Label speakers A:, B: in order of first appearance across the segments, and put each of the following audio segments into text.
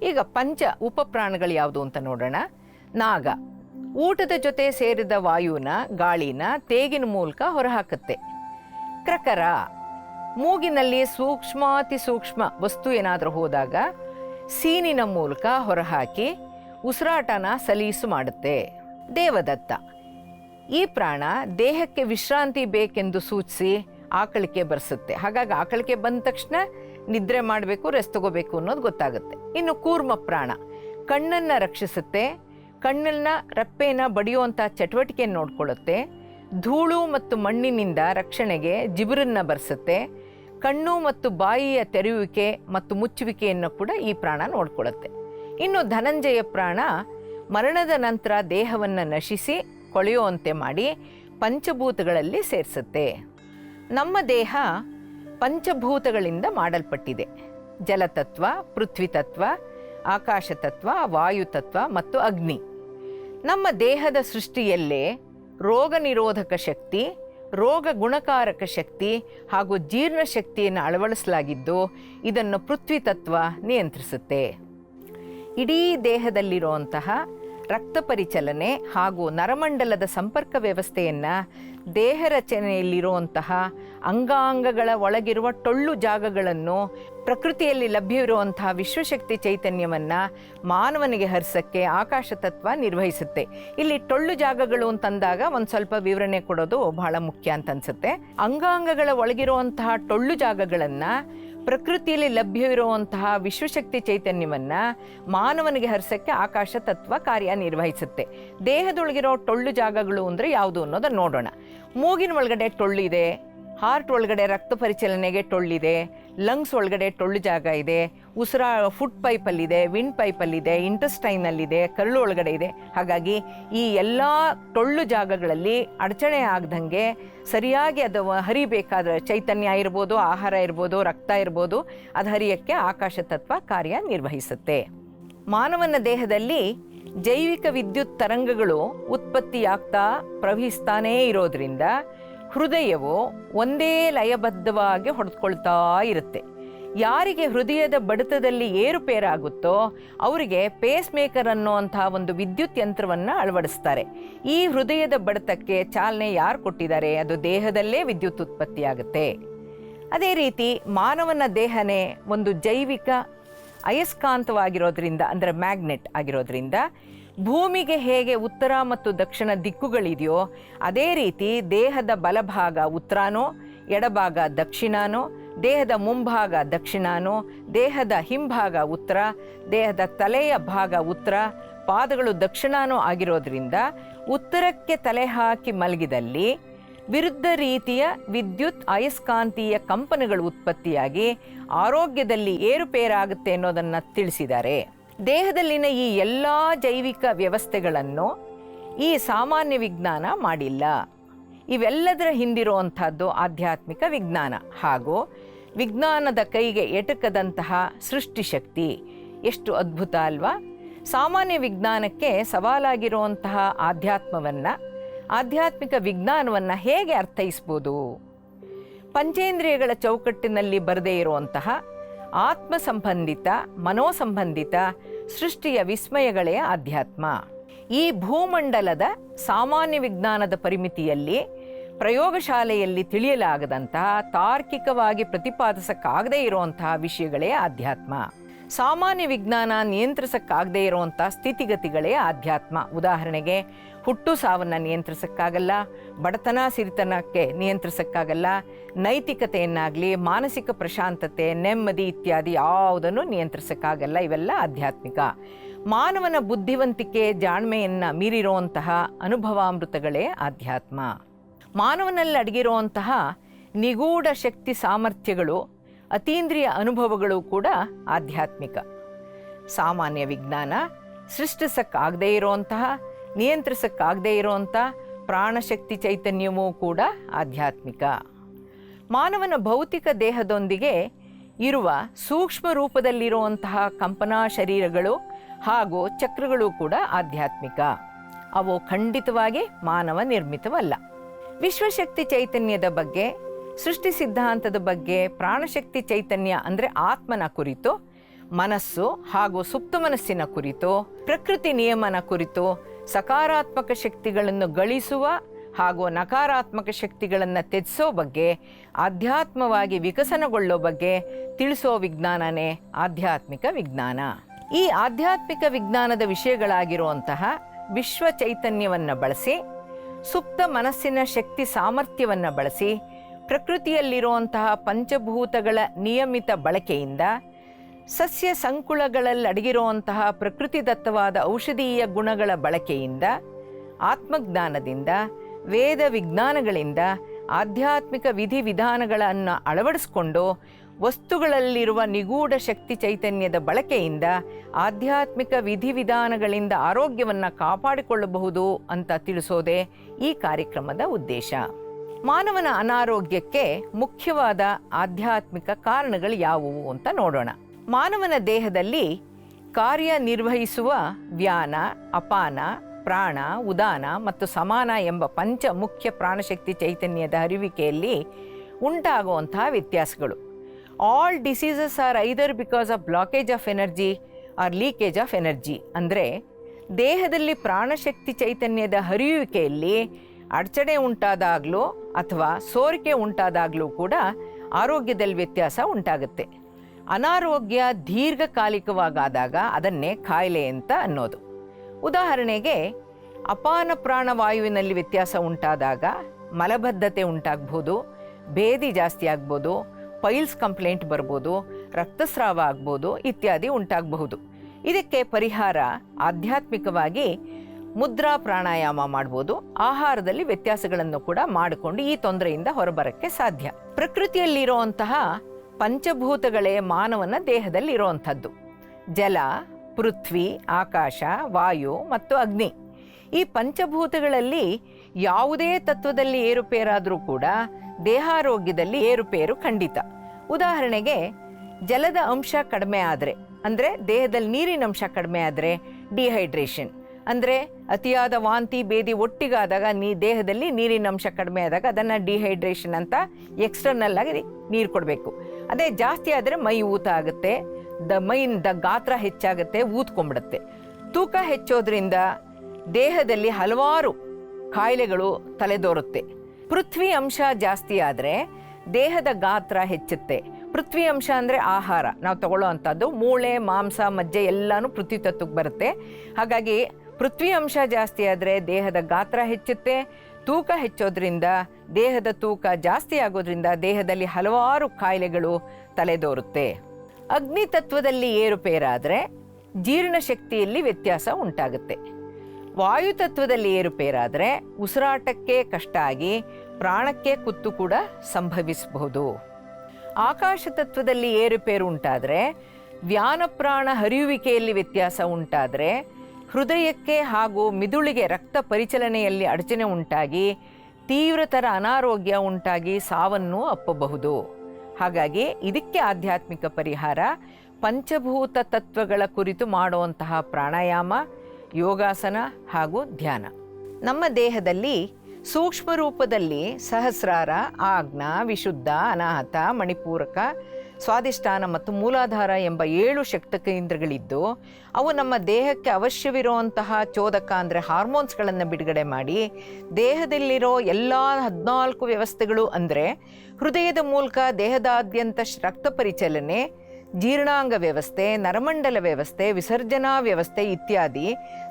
A: ಈಗ ಪಂಚ ಉಪಪ್ರಾಣಗಳು ಯಾವುದು ಅಂತ ನೋಡೋಣ. ನಾಗ, ಊಟದ ಜೊತೆ ಸೇರಿದ ವಾಯುನ, ಗಾಳಿನ ತೇಗಿನ ಮೂಲಕ ಹೊರಹಾಕುತ್ತೆ. ಕ್ರಕರ, ಮೂಗಿನಲ್ಲಿ ಸೂಕ್ಷ್ಮಾತಿ ಸೂಕ್ಷ್ಮ ವಸ್ತು ಏನಾದರೂ ಹೋದಾಗ ಸೀನಿನ ಮೂಲಕ ಹೊರಹಾಕಿ ಉಸಿರಾಟನ ಸಲೀಸು ಮಾಡುತ್ತೆ. ದೇವದತ್ತ, ಈ ಪ್ರಾಣ ದೇಹಕ್ಕೆ ವಿಶ್ರಾಂತಿ ಬೇಕೆಂದು ಸೂಚಿಸಿ ಆಕಳಿಕೆ ಬರ್ಸುತ್ತೆ. ಹಾಗಾಗಿ ಆಕಳಿಕೆ ಬಂದ ತಕ್ಷಣ ನಿದ್ರೆ ಮಾಡಬೇಕು ರೆಸ್ಟ್ ತಗೋಬೇಕು ಅನ್ನೋದು ಗೊತ್ತಾಗುತ್ತೆ. ಇನ್ನು ಕೂರ್ಮ ಪ್ರಾಣ. ಕಣ್ಣನ್ನು ರಕ್ಷಿಸುತ್ತೆ, ಕಣ್ಣನ್ನ, ರಪ್ಪೆನ ಬಡಿಯುವಂಥ ಚಟುವಟಿಕೆಯನ್ನು ನೋಡ್ಕೊಳ್ಳುತ್ತೆ. ಧೂಳು ಮತ್ತು ಮಣ್ಣಿನಿಂದ ರಕ್ಷಣೆಗೆ ಜಿಬುರನ್ನ ಬರೆಸುತ್ತೆ. ಕಣ್ಣು ಮತ್ತು ಬಾಯಿಯ ತೆರೆಯುವಿಕೆ ಮತ್ತು ಮುಚ್ಚುವಿಕೆಯನ್ನು ಕೂಡ ಈ ಪ್ರಾಣ ನೋಡ್ಕೊಳ್ಳುತ್ತೆ. ಇನ್ನು ಧನಂಜಯ ಪ್ರಾಣ, ಮರಣದ ನಂತರ ದೇಹವನ್ನು ನಶಿಸಿ, ಕೊಳೆಯುವಂತೆ ಮಾಡಿ ಪಂಚಭೂತಗಳಲ್ಲಿ ಸೇರಿಸುತ್ತೆ. ನಮ್ಮ ದೇಹ ಪಂಚಭೂತಗಳಿಂದ ಮಾಡಲ್ಪಟ್ಟಿದೆ. ಜಲತತ್ವ ಪೃಥ್ವಿ ತತ್ವ ಆಕಾಶ ತತ್ವ ವಾಯು ತತ್ವ ಮತ್ತು ಅಗ್ನಿ. ನಮ್ಮ ದೇಹದ ಸೃಷ್ಟಿಯಲ್ಲೇ ರೋಗ ನಿರೋಧಕ ಶಕ್ತಿ, ರೋಗ ಗುಣಕಾರಕ ಶಕ್ತಿ ಹಾಗೂ ಜೀರ್ಣಶಕ್ತಿಯನ್ನು ಅಳವಡಿಸಲಾಗಿದ್ದು ಇದನ್ನು ಪೃಥ್ವಿ ತತ್ವ ನಿಯಂತ್ರಿಸುತ್ತೆ. ಇಡೀ ದೇಹದಲ್ಲಿರುವಂತಹ ರಕ್ತ ಪರಿಚಲನೆ ಹಾಗೂ ನರಮಂಡಲದ ಸಂಪರ್ಕ ವ್ಯವಸ್ಥೆಯನ್ನು ದೇಹ ರಚನೆಯಲ್ಲಿರುವಂತಹ ಅಂಗಾಂಗಗಳ ಒಳಗಿರುವ ಟೊಳ್ಳು ಜಾಗಗಳನ್ನು ಪ್ರಕೃತಿಯಲ್ಲಿ ಲಭ್ಯವಿರುವಂತಹ ವಿಶ್ವಶಕ್ತಿ ಚೈತನ್ಯವನ್ನು ಮಾನವನಿಗೆ ಹರಿಸಕ್ಕೆ ಆಕಾಶ ತತ್ವ ನಿರ್ವಹಿಸುತ್ತೆ. ಇಲ್ಲಿ ಟೊಳ್ಳು ಜಾಗಗಳು ಅಂತಂದಾಗ ಒಂದು ಸ್ವಲ್ಪ ವಿವರಣೆ ಕೊಡೋದು ಬಹಳ ಮುಖ್ಯ ಅಂತ ಅನ್ಸುತ್ತೆ ಅಂಗಾಂಗಗಳ ಒಳಗಿರುವಂತಹ ಟೊಳ್ಳು ಜಾಗಗಳನ್ನು ಪ್ರಕೃತಿಯಲ್ಲಿ ಲಭ್ಯವಿರುವಂತಹ ವಿಶ್ವಶಕ್ತಿ ಚೈತನ್ಯವನ್ನು ಮಾನವನಿಗೆ ಹರಿಸಕ್ಕೆ ಆಕಾಶ ತತ್ವ ಕಾರ್ಯನಿರ್ವಹಿಸುತ್ತೆ ದೇಹದೊಳಗಿರೋ ಟೊಳ್ಳು ಜಾಗಗಳು ಅಂದರೆ ಯಾವುದು ಅನ್ನೋದನ್ನು ನೋಡೋಣ. ಮೂಗಿನ ಒಳಗಡೆ ಟೊಳ್ಳಿದೆ ಹಾರ್ಟ್ ಒಳಗಡೆ ರಕ್ತ ಪರಿಚಲನೆಗೆ ಟೊಳ್ಳಿದೆ ಲಂಗ್ಸ್ ಒಳಗಡೆ ಟೊಳ್ಳು ಜಾಗ ಇದೆ ಉಸಿರಾ ಫುಡ್ ಪೈಪಲ್ಲಿದೆ ವಿಂಡ್ ಪೈಪಲ್ಲಿದೆ ಇಂಟಸ್ಟೈನಲ್ಲಿದೆ ಕರುಳು ಒಳಗಡೆ ಇದೆ. ಹಾಗಾಗಿ ಈ ಎಲ್ಲ ಟೊಳ್ಳು ಜಾಗಗಳಲ್ಲಿ ಅಡಚಣೆ ಆಗದಂಗೆ ಸರಿಯಾಗಿ ಅದು ಹರಿಬೇಕಾದ ಚೈತನ್ಯ ಇರ್ಬೋದು, ಆಹಾರ ಇರ್ಬೋದು, ರಕ್ತ ಇರ್ಬೋದು, ಅದು ಹರಿಯೋಕ್ಕೆ ಆಕಾಶ ತತ್ವ ಕಾರ್ಯನಿರ್ವಹಿಸುತ್ತೆ ಮಾನವನ ದೇಹದಲ್ಲಿ ಜೈವಿಕ ವಿದ್ಯುತ್ ತರಂಗಗಳು ಉತ್ಪತ್ತಿಯಾಗ್ತಾ ಪ್ರವಹಿಸ್ತಾನೇ ಇರೋದ್ರಿಂದ ಹೃದಯವು ಒಂದೇ ಲಯಬದ್ಧವಾಗಿ ಹೊಡೆದುಕೊಳ್ತಾ ಇರುತ್ತೆ. ಯಾರಿಗೆ ಹೃದಯದ ಬಡಿತದಲ್ಲಿ ಏರುಪೇರಾಗುತ್ತೋ ಅವರಿಗೆ ಪೇಸ್ ಮೇಕರ್ ಅನ್ನುವಂತಹ ಒಂದು ವಿದ್ಯುತ್ ಯಂತ್ರವನ್ನು ಅಳವಡಿಸ್ತಾರೆ. ಈ ಹೃದಯದ ಬಡಿತಕ್ಕೆ ಚಾಲನೆ ಯಾರು ಕೊಟ್ಟಿದ್ದಾರೆ? ಅದು ದೇಹದಲ್ಲೇ ವಿದ್ಯುತ್ ಉತ್ಪತ್ತಿಯಾಗುತ್ತೆ. ಅದೇ ರೀತಿ ಮಾನವನ ದೇಹನೇ ಒಂದು ಜೈವಿಕ, ಅಯಸ್ಕಾಂತವಾಗಿರೋದ್ರಿಂದ, ಅಂದರೆ ಮ್ಯಾಗ್ನೆಟ್ ಆಗಿರೋದ್ರಿಂದ ಭೂಮಿಗೆ ಹೇಗೆ ಉತ್ತರ ಮತ್ತು ದಕ್ಷಿಣ ದಿಕ್ಕುಗಳಿದೆಯೋ ಅದೇ ರೀತಿ ದೇಹದ ಬಲಭಾಗ ಉತ್ತರಾನೋ, ಎಡಭಾಗ ದಕ್ಷಿಣಾನೋ, ದೇಹದ ಮುಂಭಾಗ ದಕ್ಷಿಣಾನೋ, ದೇಹದ ಹಿಂಭಾಗ ಉತ್ತರ, ದೇಹದ ತಲೆಯ ಭಾಗ ಉತ್ತರ, ಪಾದಗಳು ದಕ್ಷಿಣಾನೋ ಆಗಿರೋದ್ರಿಂದ ಉತ್ತರಕ್ಕೆ ತಲೆ ಹಾಕಿ ಮಲಗಿದಲ್ಲಿ ವಿರುದ್ಧ ರೀತಿಯ ವಿದ್ಯುತ್ ಅಯಸ್ಕಾಂತೀಯ ಕಂಪನಗಳು ಉತ್ಪತ್ತಿಯಾಗಿ ಆರೋಗ್ಯದಲ್ಲಿ ಏರುಪೇರಾಗುತ್ತೆ ಅನ್ನೋದನ್ನು ತಿಳಿಸಿದ್ದಾರೆ. ದೇಹದಲ್ಲಿನ ಈ ಎಲ್ಲ ಜೈವಿಕ ವ್ಯವಸ್ಥೆಗಳನ್ನು ಈ ಸಾಮಾನ್ಯ ವಿಜ್ಞಾನ ಮಾಡಿಲ್ಲ. ಇವೆಲ್ಲದರ ಹಿಂದಿರುವಂಥದ್ದು ಆಧ್ಯಾತ್ಮಿಕ ವಿಜ್ಞಾನ. ಹಾಗೂ ವಿಜ್ಞಾನದ ಕೈಗೆ ಎಟಕದಂತಹ ಸೃಷ್ಟಿಶಕ್ತಿ. ಎಷ್ಟು ಅದ್ಭುತ ಅಲ್ವಾ? ಸಾಮಾನ್ಯ ವಿಜ್ಞಾನಕ್ಕೆ ಸವಾಲಾಗಿರುವಂತಹ ಆಧ್ಯಾತ್ಮವನ್ನು, ಆಧ್ಯಾತ್ಮಿಕ ವಿಜ್ಞಾನವನ್ನು ಹೇಗೆ ಅರ್ಥೈಸ್ಬೋದು? ಪಂಚೇಂದ್ರಿಯಗಳ ಚೌಕಟ್ಟಿನಲ್ಲಿ ಬರದೇ ಇರುವಂತಹ ಆತ್ಮ ಸಂಬಂಧಿತ ಮನೋಸಂಬಂಧಿತ ಸೃಷ್ಟಿಯ ವಿಸ್ಮಯಗಳೇ ಆಧ್ಯಾತ್ಮ. ಈ ಭೂಮಂಡಲದ ಸಾಮಾನ್ಯ ವಿಜ್ಞಾನದ ಪರಿಮಿತಿಯಲ್ಲಿ ಪ್ರಯೋಗಶಾಲೆಯಲ್ಲಿ ತಿಳಿಯಲಾಗದಂತಹ ತಾರ್ಕಿಕವಾಗಿ ಪ್ರತಿಪಾದಿಸಕ್ಕಾಗದೇ ಇರುವಂತಹ ವಿಷಯಗಳೇ ಆಧ್ಯಾತ್ಮ. ಸಾಮಾನ್ಯ ವಿಜ್ಞಾನ ನಿಯಂತ್ರಿಸಕ್ಕಾಗದೇ ಇರುವಂತಹ ಸ್ಥಿತಿಗತಿಗಳೇ ಆಧ್ಯಾತ್ಮ. ಉದಾಹರಣೆಗೆ ಹುಟ್ಟು ಸಾವನ್ನು ನಿಯಂತ್ರಿಸೋಕ್ಕಾಗಲ್ಲ, ಬಡತನ ಸಿರಿತನಕ್ಕೆ ನಿಯಂತ್ರಿಸೋಕ್ಕಾಗಲ್ಲ, ನೈತಿಕತೆಯನ್ನಾಗಲಿ, ಮಾನಸಿಕ ಪ್ರಶಾಂತತೆ, ನೆಮ್ಮದಿ ಇತ್ಯಾದಿ ಯಾವುದನ್ನು ನಿಯಂತ್ರಿಸೋಕ್ಕಾಗಲ್ಲ, ಇವೆಲ್ಲ ಆಧ್ಯಾತ್ಮಿಕ. ಮಾನವನ ಬುದ್ಧಿವಂತಿಕೆ, ಜಾಣ್ಮೆಯನ್ನು ಮೀರಿರುವಂತಹ ಅನುಭವಾಮೃತಗಳೇ ಆಧ್ಯಾತ್ಮ. ಮಾನವನಲ್ಲಿ ಅಡಗಿರುವಂತಹ ನಿಗೂಢ ಶಕ್ತಿ ಸಾಮರ್ಥ್ಯಗಳು, ಅತೀಂದ್ರಿಯ ಅನುಭವಗಳು ಕೂಡ ಆಧ್ಯಾತ್ಮಿಕ. ಸಾಮಾನ್ಯ ವಿಜ್ಞಾನ ಸೃಷ್ಟಿಸಕ್ಕಾಗದೇ ಇರುವಂತಹ ನಿಯಂತ್ರಿಸಕ್ಕಾಗದೇ ಇರುವಂಥ ಪ್ರಾಣಶಕ್ತಿ ಚೈತನ್ಯವೂ ಕೂಡ ಆಧ್ಯಾತ್ಮಿಕ. ಮಾನವನ ಭೌತಿಕ ದೇಹದೊಂದಿಗೆ ಇರುವ ಸೂಕ್ಷ್ಮ ರೂಪದಲ್ಲಿರುವಂತಹ ಕಂಪನಾ ಶರೀರಗಳು ಹಾಗೂ ಚಕ್ರಗಳು ಕೂಡ ಆಧ್ಯಾತ್ಮಿಕ. ಅವು ಖಂಡಿತವಾಗಿ ಮಾನವ ನಿರ್ಮಿತವಲ್ಲ. ವಿಶ್ವಶಕ್ತಿ ಚೈತನ್ಯದ ಬಗ್ಗೆ, ಸೃಷ್ಟಿ ಸಿದ್ಧಾಂತದ ಬಗ್ಗೆ, ಪ್ರಾಣಶಕ್ತಿ ಚೈತನ್ಯ ಅಂದರೆ ಆತ್ಮನ ಕುರಿತು, ಮನಸ್ಸು ಹಾಗೂ ಸುಪ್ತ ಮನಸ್ಸಿನ ಕುರಿತು, ಪ್ರಕೃತಿ ನಿಯಮನ ಕುರಿತು ಸಕಾರಾತ್ಮಕ ಶಕ್ತಿಗಳನ್ನು ಗಳಿಸುವ ಹಾಗೂ ನಕಾರಾತ್ಮಕ ಶಕ್ತಿಗಳನ್ನು ತ್ಯಜಿಸೋ ಬಗ್ಗೆ, ಆಧ್ಯಾತ್ಮವಾಗಿ ವಿಕಸನಗೊಳ್ಳೋ ಬಗ್ಗೆ ತಿಳಿಸೋ ವಿಜ್ಞಾನನೇ ಆಧ್ಯಾತ್ಮಿಕ ವಿಜ್ಞಾನ. ಈ ಆಧ್ಯಾತ್ಮಿಕ ವಿಜ್ಞಾನದ ವಿಷಯಗಳಾಗಿರುವಂತಹ ವಿಶ್ವ ಚೈತನ್ಯವನ್ನು ಬಳಸಿ, ಸುಪ್ತ ಮನಸ್ಸಿನ ಶಕ್ತಿ ಸಾಮರ್ಥ್ಯವನ್ನು ಬಳಸಿ, ಪ್ರಕೃತಿಯಲ್ಲಿರುವಂತಹ ಪಂಚಭೂತಗಳ ನಿಯಮಿತ ಬಳಕೆಯಿಂದ ಸಸ್ಯ ಸಂಕುಳಗಳಲ್ಲಿ ಅಡಗಿರುವಂತಹ ಪ್ರಕೃತಿದತ್ತವಾದ ಔಷಧೀಯ ಗುಣಗಳ ಬಳಕೆಯಿಂದ, ಆತ್ಮಜ್ಞಾನದಿಂದ, ವೇದ ವಿಜ್ಞಾನಗಳಿಂದ, ಆಧ್ಯಾತ್ಮಿಕ ವಿಧಿವಿಧಾನಗಳನ್ನು ಅಳವಡಿಸಿಕೊಂಡು ವಸ್ತುಗಳಲ್ಲಿರುವ ನಿಗೂಢ ಶಕ್ತಿ ಚೈತನ್ಯದ ಬಳಕೆಯಿಂದ ಆಧ್ಯಾತ್ಮಿಕ ವಿಧಿವಿಧಾನಗಳಿಂದ ಆರೋಗ್ಯವನ್ನು ಕಾಪಾಡಿಕೊಳ್ಳಬಹುದು ಅಂತ ತಿಳಿಸೋದೇ ಈ ಕಾರ್ಯಕ್ರಮದ ಉದ್ದೇಶ. ಮಾನವನ ಅನಾರೋಗ್ಯಕ್ಕೆ ಮುಖ್ಯವಾದ ಆಧ್ಯಾತ್ಮಿಕ ಕಾರಣಗಳು ಯಾವುವು ಅಂತ ನೋಡೋಣ. ಮಾನವನ ದೇಹದಲ್ಲಿ ಕಾರ್ಯನಿರ್ವಹಿಸುವ ವ್ಯಾನ ಅಪಾನ, ಪ್ರಾಣ, ಉದಾನ ಮತ್ತು ಸಮಾನ ಎಂಬ ಪಂಚ ಮುಖ್ಯ ಪ್ರಾಣಶಕ್ತಿ ಚೈತನ್ಯದ ಹರಿವಿಕೆಯಲ್ಲಿ ಉಂಟಾಗುವಂತಹ ವ್ಯತ್ಯಾಸಗಳು. All diseases are either because of blockage of energy or leakage of energy ಅಂದರೆ ದೇಹದಲ್ಲಿ ಪ್ರಾಣಶಕ್ತಿ ಚೈತನ್ಯದ ಹರಿಯುವಿಕೆಯಲ್ಲಿ ಅಡಚಣೆ ಉಂಟಾದಾಗಲೂ ಅಥವಾ ಸೋರಿಕೆ ಉಂಟಾದಾಗಲೂ ಕೂಡ ಆರೋಗ್ಯದಲ್ಲಿ ವ್ಯತ್ಯಾಸ ಉಂಟಾಗುತ್ತೆ. ಅನಾರೋಗ್ಯ ದೀರ್ಘಕಾಲಿಕವಾಗಾದಾಗ ಅದನ್ನೇ ಕಾಯಿಲೆ ಅಂತ ಅನ್ನೋದು. ಉದಾಹರಣೆಗೆ, ಅಪಾನ ಪ್ರಾಣವಾಯುವಿನಲ್ಲಿ ವ್ಯತ್ಯಾಸ ಉಂಟಾದಾಗ ಮಲಬದ್ಧತೆ ಉಂಟಾಗ್ಬೋದು ಭೇದಿ ಜಾಸ್ತಿ ಆಗ್ಬೋದು, ಪೈಲ್ಸ್ ಕಂಪ್ಲೇಂಟ್ ಬರ್ಬೋದು, ರಕ್ತಸ್ರಾವ ಆಗ್ಬೋದು ಇತ್ಯಾದಿ ಉಂಟಾಗಬಹುದು. ಇದಕ್ಕೆ ಪರಿಹಾರ ಆಧ್ಯಾತ್ಮಿಕವಾಗಿ ಮುದ್ರಾ ಪ್ರಾಣಾಯಾಮ ಮಾಡ್ಬೋದು. ಆಹಾರದಲ್ಲಿ ವ್ಯತ್ಯಾಸಗಳನ್ನು ಕೂಡ ಮಾಡಿಕೊಂಡು ಈ ತೊಂದರೆಯಿಂದ ಹೊರಬರಕ್ಕೆ ಸಾಧ್ಯ. ಪ್ರಕೃತಿಯಲ್ಲಿರುವಂತಹ ಪಂಚಭೂತಗಳೇ ಮಾನವನ ದೇಹದಲ್ಲಿ ಇರುವಂಥದ್ದು ಜಲ, ಪೃಥ್ವಿ, ಆಕಾಶ, ವಾಯು ಮತ್ತು ಅಗ್ನಿ. ಈ ಪಂಚಭೂತಗಳಲ್ಲಿ ಯಾವುದೇ ತತ್ವದಲ್ಲಿ ಏರುಪೇರಾದರೂ ಕೂಡ ದೇಹಾರೋಗ್ಯದಲ್ಲಿ ಏರುಪೇರು ಖಂಡಿತ. ಉದಾಹರಣೆಗೆ, ಜಲದ ಅಂಶ ಕಡಿಮೆ ಆದರೆ, ಅಂದರೆ ದೇಹದಲ್ಲಿ ನೀರಿನ ಅಂಶ ಕಡಿಮೆ ಆದರೆ ಡಿಹೈಡ್ರೇಷನ್ ಅಂದರೆ ಅತಿಯಾದ ವಾಂತಿ ಬೇದಿ ಒಟ್ಟಿಗಾದಾಗ ನೀ ದೇಹದಲ್ಲಿ ನೀರಿನ ಅಂಶ ಕಡಿಮೆ ಆದಾಗ ಅದನ್ನು ಡಿಹೈಡ್ರೇಷನ್ ಅಂತ ಎಕ್ಸ್ಟರ್ನಲ್ ಆಗಿ ನೀರು ಕೊಡಬೇಕು. ಅದೇ ಜಾಸ್ತಿ ಆದರೆ ಮೈ ಊತ ಆಗುತ್ತೆ. ದ ಮೈಯಿಂದ ಗಾತ್ರ ಹೆಚ್ಚಾಗುತ್ತೆ ಊದ್ಕೊಂಡ್ಬಿಡುತ್ತೆ ತೂಕ ಹೆಚ್ಚೋದ್ರಿಂದ ದೇಹದಲ್ಲಿ ಹಲವಾರು ಕಾಯಿಲೆಗಳು ತಲೆದೋರುತ್ತೆ. ಪೃಥ್ವಿ ಅಂಶ ಜಾಸ್ತಿ ಆದರೆ ದೇಹದ ಗಾತ್ರ ಹೆಚ್ಚುತ್ತೆ. ಪೃಥ್ವಿ ಅಂಶ ಅಂದರೆ ಆಹಾರ. ನಾವು ತಗೊಳ್ಳೋ ಅಂಥದ್ದು ಮೂಳೆ, ಮಾಂಸ, ಮಜ್ಜೆ ಎಲ್ಲನೂ ಪೃಥ್ವಿ ತತ್ವಕ್ಕೆ ಬರುತ್ತೆ. ಹಾಗಾಗಿ ಪೃಥ್ವಿ ಅಂಶ ಜಾಸ್ತಿ ಆದರೆ ದೇಹದ ಗಾತ್ರ ಹೆಚ್ಚುತ್ತೆ. ತೂಕ ಹೆಚ್ಚೋದ್ರಿಂದ, ದೇಹದ ತೂಕ ಜಾಸ್ತಿ ಆಗೋದ್ರಿಂದ ದೇಹದಲ್ಲಿ ಹಲವಾರು ಕಾಯಿಲೆಗಳು ತಲೆದೋರುತ್ತೆ. ಅಗ್ನಿ ತತ್ವದಲ್ಲಿ ಏರುಪೇರಾದರೆ ಜೀರ್ಣಶಕ್ತಿಯಲ್ಲಿ ವ್ಯತ್ಯಾಸ ಉಂಟಾಗುತ್ತೆ. ವಾಯು ತತ್ವದಲ್ಲಿ ಏರುಪೇರಾದರೆ ಉಸಿರಾಟಕ್ಕೆ ಕಷ್ಟ ಆಗಿ ಪ್ರಾಣಕ್ಕೆ ಕುತ್ತು ಕೂಡ ಸಂಭವಿಸಬಹುದು. ಆಕಾಶ ತತ್ವದಲ್ಲಿ ಏರುಪೇರು ಉಂಟಾದರೆ ವ್ಯಾನಪ್ರಾಣ ಹರಿಯುವಿಕೆಯಲ್ಲಿ ವ್ಯತ್ಯಾಸ ಉಂಟಾದರೆ ಹೃದಯಕ್ಕೆ ಹಾಗೂ ಮಿದುಳಿಗೆ ರಕ್ತ ಪರಿಚಲನೆಯಲ್ಲಿ ಅಡಚಣೆ ಉಂಟಾಗಿ, ತೀವ್ರತರ ಅನಾರೋಗ್ಯ ಉಂಟಾಗಿ ಸಾವನ್ನು ಅಪ್ಪಬಹುದು. ಹಾಗಾಗಿ ಇದಕ್ಕೆ ಆಧ್ಯಾತ್ಮಿಕ ಪರಿಹಾರ, ಪಂಚಭೂತ ತತ್ವಗಳ ಕುರಿತು ಮಾಡುವಂತಹ ಪ್ರಾಣಾಯಾಮ, ಯೋಗಾಸನ ಹಾಗೂ ಧ್ಯಾನ. ನಮ್ಮ ದೇಹದಲ್ಲಿ ಸೂಕ್ಷ್ಮ ರೂಪದಲ್ಲಿ ಸಹಸ್ರಾರ ಆಜ್ಞ, ವಿಶುದ್ಧ, ಅನಾಹತ, ಮಣಿಪೂರಕ ಸ್ವಾದಿಷ್ಠಾನ ಮತ್ತು ಮೂಲಾಧಾರ ಎಂಬ ಏಳು ಶಕ್ತ ಕೇಂದ್ರಗಳಿದ್ದು, ಅವು ನಮ್ಮ ದೇಹಕ್ಕೆ ಅವಶ್ಯವಿರುವಂತಹ ಚೋದಕ ಅಂದರೆ ಹಾರ್ಮೋನ್ಸ್ಗಳನ್ನು ಬಿಡುಗಡೆ ಮಾಡಿ, ದೇಹದಲ್ಲಿರೋ ಎಲ್ಲ ಹದಿನಾಲ್ಕು ವ್ಯವಸ್ಥೆಗಳು ಅಂದರೆ ಹೃದಯದ ಮೂಲಕ ದೇಹದಾದ್ಯಂತ ರಕ್ತ ಪರಿಚಲನೆ, ಜೀರ್ಣಾಂಗ ವ್ಯವಸ್ಥೆ, ನರಮಂಡಲ ವ್ಯವಸ್ಥೆ, ವಿಸರ್ಜನಾ ವ್ಯವಸ್ಥೆ ಇತ್ಯಾದಿ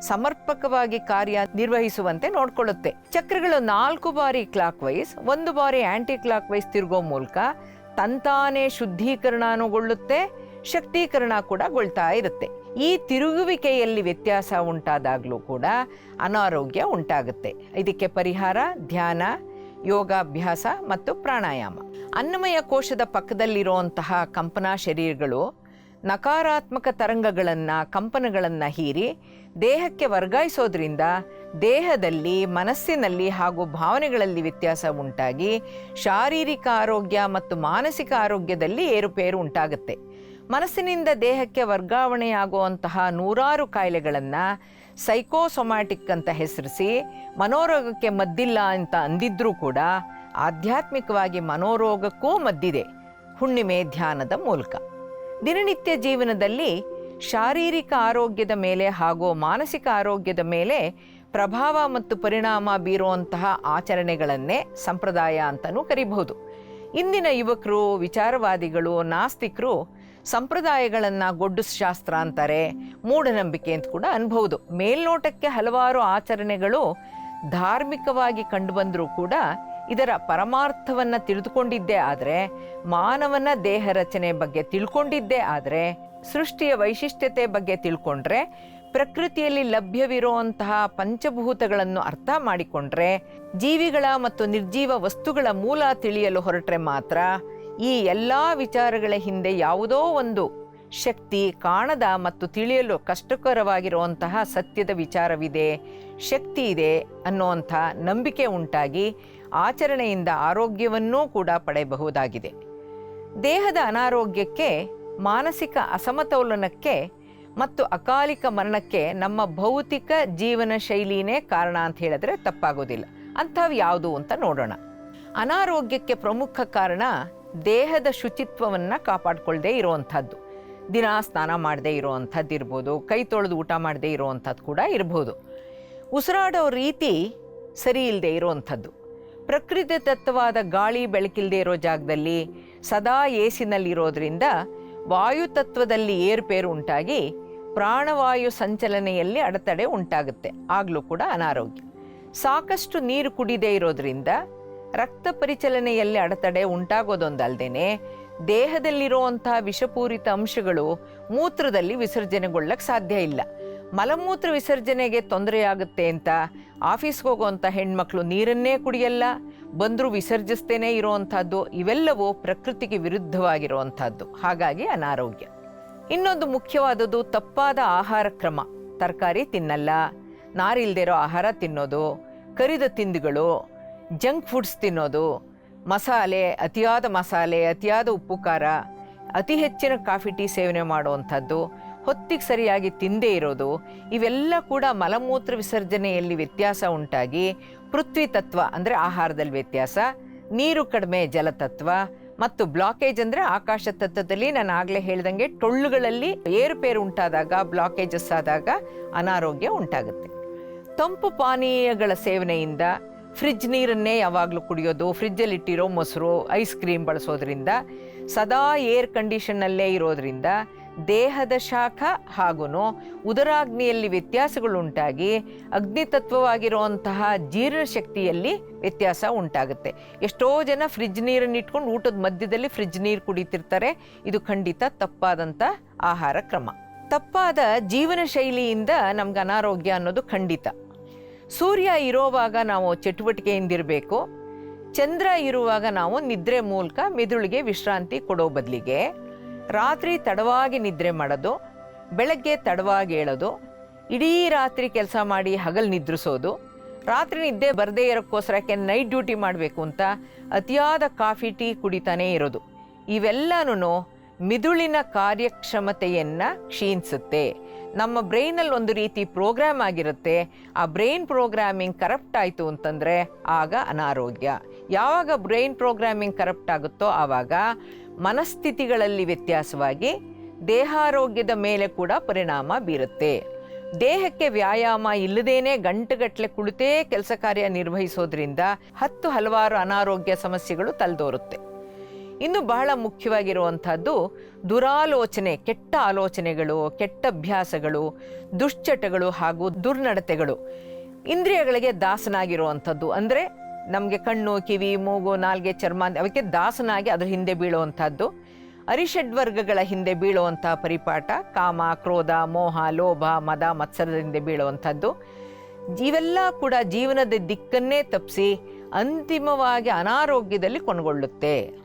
A: ಸಮರ್ಪಕವಾಗಿ ಕಾರ್ಯ ನಿರ್ವಹಿಸುವಂತೆ ನೋಡಿಕೊಳ್ಳುತ್ತೆ. ಚಕ್ರಗಳು ನಾಲ್ಕು ಬಾರಿ ಕ್ಲಾಕ್ ವೈಸ್ ಒಂದು ಬಾರಿ ಆ್ಯಂಟಿ ಕ್ಲಾಕ್ ವೈಸ್ ತಿರುಗೋ ಮೂಲಕ ತಂತಾನೇ ಶುದ್ಧೀಕರಣಗೊಳ್ಳುತ್ತೆ ಶಕ್ತೀಕರಣ ಕೂಡ ಗೊಳ್ತಾ ಇರುತ್ತೆ. ಈ ತಿರುಗುವಿಕೆಯಲ್ಲಿ ವ್ಯತ್ಯಾಸ ಉಂಟಾದಾಗಲೂ ಕೂಡ ಅನಾರೋಗ್ಯ ಉಂಟಾಗುತ್ತೆ. ಇದಕ್ಕೆ ಪರಿಹಾರ ಧ್ಯಾನ, ಯೋಗಾಭ್ಯಾಸ ಮತ್ತು ಪ್ರಾಣಾಯಾಮ. ಅನ್ನಮಯ ಕೋಶದ ಪಕ್ಕದಲ್ಲಿರುವಂತಹ ಕಂಪನಾ ಶರೀರಗಳು ನಕಾರಾತ್ಮಕ ತರಂಗಗಳನ್ನು, ಕಂಪನಗಳನ್ನು ಹೀರಿ ದೇಹಕ್ಕೆ ವರ್ಗಾಯಿಸೋದ್ರಿಂದ ದೇಹದಲ್ಲಿ, ಮನಸ್ಸಿನಲ್ಲಿ ಹಾಗೂ ಭಾವನೆಗಳಲ್ಲಿ ವ್ಯತ್ಯಾಸ ಉಂಟಾಗಿ ಶಾರೀರಿಕ ಆರೋಗ್ಯ ಮತ್ತು ಮಾನಸಿಕ ಆರೋಗ್ಯದಲ್ಲಿ ಏರುಪೇರು ಉಂಟಾಗುತ್ತೆ. ಮನಸ್ಸಿನಿಂದ ದೇಹಕ್ಕೆ ವರ್ಗಾವಣೆಯಾಗುವಂತಹ ನೂರಾರು ಕಾಯಿಲೆಗಳನ್ನು ಸೈಕೋಸೊಮ್ಯಾಟಿಕ್ ಅಂತ ಹೆಸರಿಸಿ ಮನೋರೋಗಕ್ಕೆ ಮದ್ದಿಲ್ಲ ಅಂತ ಅಂದಿದ್ರೂ ಕೂಡ ಆಧ್ಯಾತ್ಮಿಕವಾಗಿ ಮನೋರೋಗಕ್ಕೂ ಮದ್ದಿದೆ. ಹುಣ್ಣಿಮೆ ಧ್ಯಾನದ ಮೂಲಕ. ದಿನನಿತ್ಯ ಜೀವನದಲ್ಲಿ ಶಾರೀರಿಕ ಆರೋಗ್ಯದ ಮೇಲೆ ಹಾಗೂ ಮಾನಸಿಕ ಆರೋಗ್ಯದ ಮೇಲೆ ಪ್ರಭಾವ ಮತ್ತು ಪರಿಣಾಮ ಬೀರುವಂತಹ ಆಚರಣೆಗಳನ್ನೇ ಸಂಪ್ರದಾಯ ಅಂತಲೂ ಕರಿಬಹುದು. ಇಂದಿನ ಯುವಕರು, ವಿಚಾರವಾದಿಗಳು, ನಾಸ್ತಿಕರು ಸಂಪ್ರದಾಯಗಳನ್ನು ಗೊಡ್ಡು ಶಾಸ್ತ್ರ ಅಂತಾರೆ, ಮೂಢನಂಬಿಕೆ ಅಂತ ಕೂಡ ಅನ್ಬಹುದು. ಮೇಲ್ನೋಟಕ್ಕೆ ಹಲವಾರು ಆಚರಣೆಗಳು ಧಾರ್ಮಿಕವಾಗಿ ಕಂಡುಬಂದರೂ ಕೂಡ ಇದರ ಪರಮಾರ್ಥವನ್ನು ತಿಳಿದುಕೊಂಡಿದ್ದೇ ಆದರೆ, ಮಾನವನ ದೇಹ ರಚನೆ ಬಗ್ಗೆ ತಿಳ್ಕೊಂಡಿದ್ದೇ ಆದರೆ, ಸೃಷ್ಟಿಯ ವೈಶಿಷ್ಟ್ಯತೆ ಬಗ್ಗೆ ತಿಳ್ಕೊಂಡ್ರೆ, ಪ್ರಕೃತಿಯಲ್ಲಿ ಲಭ್ಯವಿರುವಂತಹ ಪಂಚಭೂತಗಳನ್ನು ಅರ್ಥ ಮಾಡಿಕೊಂಡ್ರೆ, ಜೀವಿಗಳ ಮತ್ತು ನಿರ್ಜೀವ ವಸ್ತುಗಳ ಮೂಲ ತಿಳಿಯಲು ಹೊರಟ್ರೆ ಮಾತ್ರ ಈ ಎಲ್ಲ ವಿಚಾರಗಳ ಹಿಂದೆ ಯಾವುದೋ ಒಂದು ಶಕ್ತಿ ಕಾಣದ ಮತ್ತು ತಿಳಿಯಲು ಕಷ್ಟಕರವಾಗಿರುವಂತಹ ಸತ್ಯದ ವಿಚಾರವಿದೆ, ಶಕ್ತಿ ಇದೆ ಅನ್ನುವಂಥ ನಂಬಿಕೆ ಉಂಟಾಗಿ ಆಚರಣೆಯಿಂದ ಆರೋಗ್ಯವನ್ನೂ ಕೂಡ ಪಡೆಯಬಹುದಾಗಿದೆ. ದೇಹದ ಅನಾರೋಗ್ಯಕ್ಕೆ, ಮಾನಸಿಕ ಅಸಮತೋಲನಕ್ಕೆ ಮತ್ತು ಅಕಾಲಿಕ ಮರಣಕ್ಕೆ ನಮ್ಮ ಭೌತಿಕ ಜೀವನ ಶೈಲಿನೇ ಕಾರಣ ಅಂತ ಹೇಳಿದ್ರೆ ತಪ್ಪಾಗೋದಿಲ್ಲ. ಅಂಥವು ಯಾವುದು ಅಂತ ನೋಡೋಣ. ಅನಾರೋಗ್ಯಕ್ಕೆ ಪ್ರಮುಖ ಕಾರಣ ದೇಹದ ಶುಚಿತ್ವವನ್ನು ಕಾಪಾಡಿಕೊಳ್ಳದೆ ಇರುವಂಥದ್ದು. ದಿನ ಸ್ನಾನ ಮಾಡದೇ ಇರುವಂಥದ್ದು ಇರ್ಬೋದು, ಕೈ ತೊಳೆದು ಊಟ ಮಾಡದೇ ಇರುವಂಥದ್ದು ಕೂಡ ಇರ್ಬೋದು. ಉಸಿರಾಡೋ ರೀತಿ ಸರಿ ಇಲ್ಲದೆ ಇರುವಂಥದ್ದು. ಪ್ರಕೃತಿ ತತ್ವವಾದ ಗಾಳಿ ಬೆಳಕಿಲ್ಲದೆ ಇರೋ ಜಾಗದಲ್ಲಿ ಸದಾ ಏಸಿನಲ್ಲಿರೋದ್ರಿಂದ ವಾಯು ತತ್ವದಲ್ಲಿ ಏರುಪೇರು ಉಂಟಾಗಿ ಪ್ರಾಣವಾಯು ಸಂಚಲನೆಯಲ್ಲಿ ಅಡೆತಡೆ ಉಂಟಾಗುತ್ತೆ, ಆಗಲೂ ಕೂಡ ಅನಾರೋಗ್ಯ. ಸಾಕಷ್ಟು ನೀರು ಕುಡಿದೇ ಇರೋದ್ರಿಂದ ರಕ್ತ ಪರಿಚಲನೆಯಲ್ಲಿ ಅಡೆತಡೆ ಉಂಟಾಗೋದೊಂದಲ್ದೇನೆ ದೇಹದಲ್ಲಿರುವಂತಹ ವಿಷಪೂರಿತ ಅಂಶಗಳು ಮೂತ್ರದಲ್ಲಿ ವಿಸರ್ಜನೆಗೊಳ್ಳಕ್ಕೆ ಸಾಧ್ಯ ಇಲ್ಲ. ಮಲಮೂತ್ರ ವಿಸರ್ಜನೆಗೆ ತೊಂದರೆಯಾಗುತ್ತೆ ಅಂತ. ಆಫೀಸ್ಗೆ ಹೋಗುವಂಥ ಹೆಣ್ಮಕ್ಳು ನೀರನ್ನೇ ಕುಡಿಯಲ್ಲ, ಬಂದರೂ ವಿಸರ್ಜಿಸ್ತೇನೆ ಇರುವಂಥದ್ದು, ಇವೆಲ್ಲವೂ ಪ್ರಕೃತಿಗೆ ವಿರುದ್ಧವಾಗಿರುವಂಥದ್ದು. ಹಾಗಾಗಿ ಅನಾರೋಗ್ಯ. ಇನ್ನೊಂದು ಮುಖ್ಯವಾದದ್ದು ತಪ್ಪಾದ ಆಹಾರ ಕ್ರಮ. ತರಕಾರಿ ತಿನ್ನಲ್ಲ ನಾರಿಲ್ದಿರೋ ಆಹಾರ ತಿನ್ನೋದು, ಕರಿದ ತಿಂಡಿಗಳು, ಜಂಕ್ ಫುಡ್ಸ್ ತಿನ್ನೋದು, ಮಸಾಲೆ, ಅತಿಯಾದ ಮಸಾಲೆ, ಅತಿಯಾದ ಉಪ್ಪು ಖಾರ, ಅತಿ ಹೆಚ್ಚಿನ ಕಾಫಿ, ಟೀ ಸೇವನೆ ಮಾಡುವಂಥದ್ದು ಹೊತ್ತಿಗೆ ಸರಿಯಾಗಿ ತಿಂದೇ ಇರೋದು, ಇವೆಲ್ಲ ಕೂಡ ಮಲಮೂತ್ರ ವಿಸರ್ಜನೆಯಲ್ಲಿ ವ್ಯತ್ಯಾಸ ಉಂಟಾಗಿ ಪೃಥ್ವಿ ತತ್ವ ಅಂದರೆ ಆಹಾರದಲ್ಲಿ ವ್ಯತ್ಯಾಸ, ನೀರು ಕಡಿಮೆ ಜಲತತ್ವ ಮತ್ತು ಬ್ಲಾಕೇಜ್ ಅಂದರೆ ಆಕಾಶ ತತ್ವದಲ್ಲಿ ನಾನು ಆಗಲೇ ಹೇಳ್ದಂಗೆ ಟೊಳ್ಳುಗಳಲ್ಲಿ ಏರುಪೇರು ಉಂಟಾದಾಗ ಬ್ಲಾಕೇಜಸ್ ಆದಾಗ ಅನಾರೋಗ್ಯ ಉಂಟಾಗುತ್ತೆ. ತಂಪು ಪಾನೀಯಗಳ ಸೇವನೆಯಿಂದ ಫ್ರಿಜ್ ನೀರನ್ನೇ ಯಾವಾಗಲೂ ಕುಡಿಯೋದು ಫ್ರಿಜ್ಜಲ್ಲಿಟ್ಟಿರೋ ಮೊಸರು ಐಸ್ ಕ್ರೀಮ್ ಬಳಸೋದ್ರಿಂದ, ಸದಾ ಏರ್ ಕಂಡೀಷನ್ನಲ್ಲೇ ಇರೋದ್ರಿಂದ ದೇಹದ ಶಾಖ ಹಾಗೂ ಉದರಾಗ್ನಿಯಲ್ಲಿ ವ್ಯತ್ಯಾಸಗಳುಂಟಾಗಿ ಅಗ್ನಿತತ್ವವಾಗಿರುವಂತಹ ಜೀರ್ಣಶಕ್ತಿಯಲ್ಲಿ ವ್ಯತ್ಯಾಸ ಉಂಟಾಗುತ್ತೆ. ಎಷ್ಟೋ ಜನ ಫ್ರಿಜ್ ನೀರನ್ನು ಇಟ್ಕೊಂಡು ಊಟದ ಮಧ್ಯದಲ್ಲಿ ಫ್ರಿಜ್ ನೀರು ಕುಡಿತಿರ್ತಾರೆ. ಇದು ಖಂಡಿತ ತಪ್ಪಾದಂಥ ಆಹಾರ ಕ್ರಮ. ತಪ್ಪಾದ ಜೀವನ ಶೈಲಿಯಿಂದ ನಮ್ಗೆ ಅನಾರೋಗ್ಯ ಅನ್ನೋದು ಖಂಡಿತ. ಸೂರ್ಯ ಇರೋವಾಗ ನಾವು ಚಟುವಟಿಕೆಯಿಂದಿರಬೇಕು. ಚಂದ್ರ ಇರುವಾಗ ನಾವು ನಿದ್ರೆ ಮೂಲಕ ಮೆದುಳಿಗೆ ವಿಶ್ರಾಂತಿ ಕೊಡೋ ಬದಲಿಗೆ ರಾತ್ರಿ ತಡವಾಗಿ ನಿದ್ರೆ ಮಾಡೋದು, ಬೆಳಗ್ಗೆ ತಡವಾಗಿ ಹೇಳೋದು ಇಡೀ ರಾತ್ರಿ ಕೆಲಸ ಮಾಡಿ ಹಗಲು ನಿದ್ರಿಸೋದು, ರಾತ್ರಿ ನಿದ್ದೆ ಬರದೇ ಇರೋಕ್ಕೋಸ್ಕರಕ್ಕೆ ನೈಟ್ ಡ್ಯೂಟಿ ಮಾಡಬೇಕು ಅಂತ ಅತಿಯಾದ ಕಾಫಿ, ಟೀ ಕುಡಿತಾನೇ ಇರೋದು. ಇವೆಲ್ಲನೂ ಮಿದುಳಿನ ಕಾರ್ಯಕ್ಷಮತೆಯನ್ನು ಕ್ಷೀಣಿಸುತ್ತೆ. ನಮ್ಮ ಬ್ರೈನಲ್ಲಿ ಒಂದು ರೀತಿ ಪ್ರೋಗ್ರಾಮ್ ಆಗಿರುತ್ತೆ. ಆ ಬ್ರೈನ್ ಪ್ರೋಗ್ರಾಮಿಂಗ್ ಕರಪ್ಟ್ ಆಯಿತು ಅಂತಂದರೆ ಆಗ ಅನಾರೋಗ್ಯ. ಯಾವಾಗ ಬ್ರೈನ್ ಪ್ರೋಗ್ರಾಮಿಂಗ್ ಕರಪ್ಟ್ ಆಗುತ್ತೋ ಆವಾಗ ಮನಸ್ಥಿತಿಗಳಲ್ಲಿ ವ್ಯತ್ಯಾಸವಾಗಿ ದೇಹಾರೋಗ್ಯದ ಮೇಲೆ ಕೂಡ ಪರಿಣಾಮ ಬೀರುತ್ತೆ. ದೇಹಕ್ಕೆ ವ್ಯಾಯಾಮ ಇಲ್ಲದೇನೆ ಗಂಟುಗಟ್ಟಲೆ ಕುಳಿತೇ ಕೆಲಸ ಕಾರ್ಯ ನಿರ್ವಹಿಸೋದ್ರಿಂದ ಹತ್ತು ಹಲವಾರು ಅನಾರೋಗ್ಯ ಸಮಸ್ಯೆಗಳು ತಲೆದೋರುತ್ತೆ. ಇನ್ನು ಬಹಳ ಮುಖ್ಯವಾಗಿರುವಂಥದ್ದು ದುರಾಲೋಚನೆ, ಕೆಟ್ಟ ಆಲೋಚನೆಗಳು, ಕೆಟ್ಟ ಅಭ್ಯಾಸಗಳು, ದುಶ್ಚಟಗಳು ಹಾಗೂ ದುರ್ನಡತೆಗಳು. ಇಂದ್ರಿಯಗಳಿಗೆ ದಾಸನಾಗಿರುವಂಥದ್ದು. ಅಂದರೆ ನಮಗೆ ಕಣ್ಣು, ಕಿವಿ, ಮೂಗು, ನಾಲ್ಗೆ, ಚರ್ಮ ಅವಕ್ಕೆ ದಾಸನಾಗಿ ಅದರ ಹಿಂದೆ ಬೀಳುವಂಥದ್ದು. ಅರಿಷಡ್ವರ್ಗಗಳ ಹಿಂದೆ ಬೀಳುವಂಥ ಪರಿಪಾಠ, ಕಾಮ, ಕ್ರೋಧ, ಮೋಹ, ಲೋಭ, ಮದ, ಮತ್ಸರದ ಹಿಂದೆ ಬೀಳುವಂಥದ್ದು. ಇವೆಲ್ಲ ಕೂಡ ಜೀವನದ ದಿಕ್ಕನ್ನೇ ತಪ್ಪಿಸಿ ಅಂತಿಮವಾಗಿ ಅನಾರೋಗ್ಯದಲ್ಲಿ ಕೊನೆಗೊಳ್ಳುತ್ತೆ.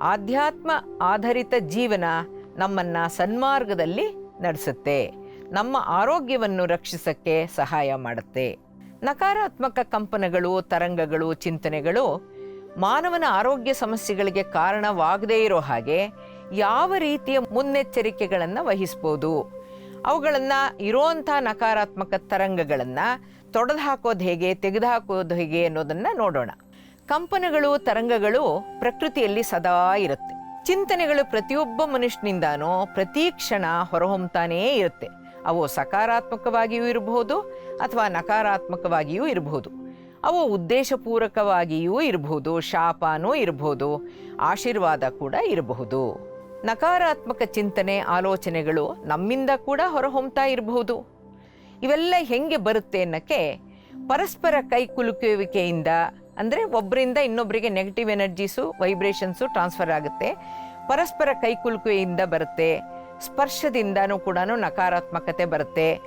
A: ಆಧ್ಯಾತ್ಮ ಆಧಾರಿತ ಜೀವನ ನಮ್ಮನ್ನು ಸನ್ಮಾರ್ಗದಲ್ಲಿ ನಡೆಸುತ್ತೆ. ನಮ್ಮ ಆರೋಗ್ಯವನ್ನು ರಕ್ಷಿಸಕ್ಕೆ ಸಹಾಯ ಮಾಡುತ್ತೆ. ನಕಾರಾತ್ಮಕ ಕಂಪನಗಳು, ತರಂಗಗಳು, ಚಿಂತನೆಗಳು ಮಾನವನ ಆರೋಗ್ಯ ಸಮಸ್ಯೆಗಳಿಗೆ ಕಾರಣವಾಗದೇ ಇರೋ ಹಾಗೆ ಯಾವ ರೀತಿಯ ಮುನ್ನೆಚ್ಚರಿಕೆಗಳನ್ನು ವಹಿಸ್ಬೋದು. ಅವುಗಳನ್ನು ಇರೋವಂಥ ನಕಾರಾತ್ಮಕ ತರಂಗಗಳನ್ನು ತೊಡೆದು ಹಾಕೋದು ಹೇಗೆ, ತೆಗೆದುಹಾಕೋದು ಹೇಗೆ ಅನ್ನೋದನ್ನು ನೋಡೋಣ. ಕಂಪನಗಳು, ತರಂಗಗಳು ಪ್ರಕೃತಿಯಲ್ಲಿ ಸದಾ ಇರುತ್ತೆ. ಚಿಂತನೆಗಳು ಪ್ರತಿಯೊಬ್ಬ ಮನುಷ್ಯನಿಂದಾನೋ ಪ್ರತಿ ಕ್ಷಣ ಹೊರಹೊಮ್ತಾನೇ ಇರುತ್ತೆ. ಅವು ಸಕಾರಾತ್ಮಕವಾಗಿಯೂ ಇರಬಹುದು ಅಥವಾ ನಕಾರಾತ್ಮಕವಾಗಿಯೂ ಇರಬಹುದು. ಅವು ಉದ್ದೇಶಪೂರ್ವಕವಾಗಿಯೂ ಇರಬಹುದು, ಶಾಪನೂ ಇರಬಹುದು, ಆಶೀರ್ವಾದ ಕೂಡ ಇರಬಹುದು. ನಕಾರಾತ್ಮಕ ಚಿಂತನೆ, ಆಲೋಚನೆಗಳು ನಮ್ಮಿಂದ ಕೂಡ ಹೊರಹೊಮ್ತಾ ಇರಬಹುದು. ಇವೆಲ್ಲ ಹೆಂಗೆ ಬರುತ್ತೆ ಅನ್ನಕ್ಕೆ ಪರಸ್ಪರ ಕೈಕುಲುಕುವಿಕೆಯಿಂದ ಅಂದರೆ ಒಬ್ಬರಿಂದ ಇನ್ನೊಬ್ಬರಿಗೆ ನೆಗೆಟಿವ್ ಎನರ್ಜೀಸು ವೈಬ್ರೇಷನ್ಸು ಟ್ರಾನ್ಸ್ಫರ್ ಆಗುತ್ತೆ. ಪರಸ್ಪರ ಕೈಕುಲುಕುವೆಯಿಂದ ಬರುತ್ತೆ. ಸ್ಪರ್ಶದಿಂದನೂ ಕೂಡ ನಕಾರಾತ್ಮಕತೆ ಬರುತ್ತೆ.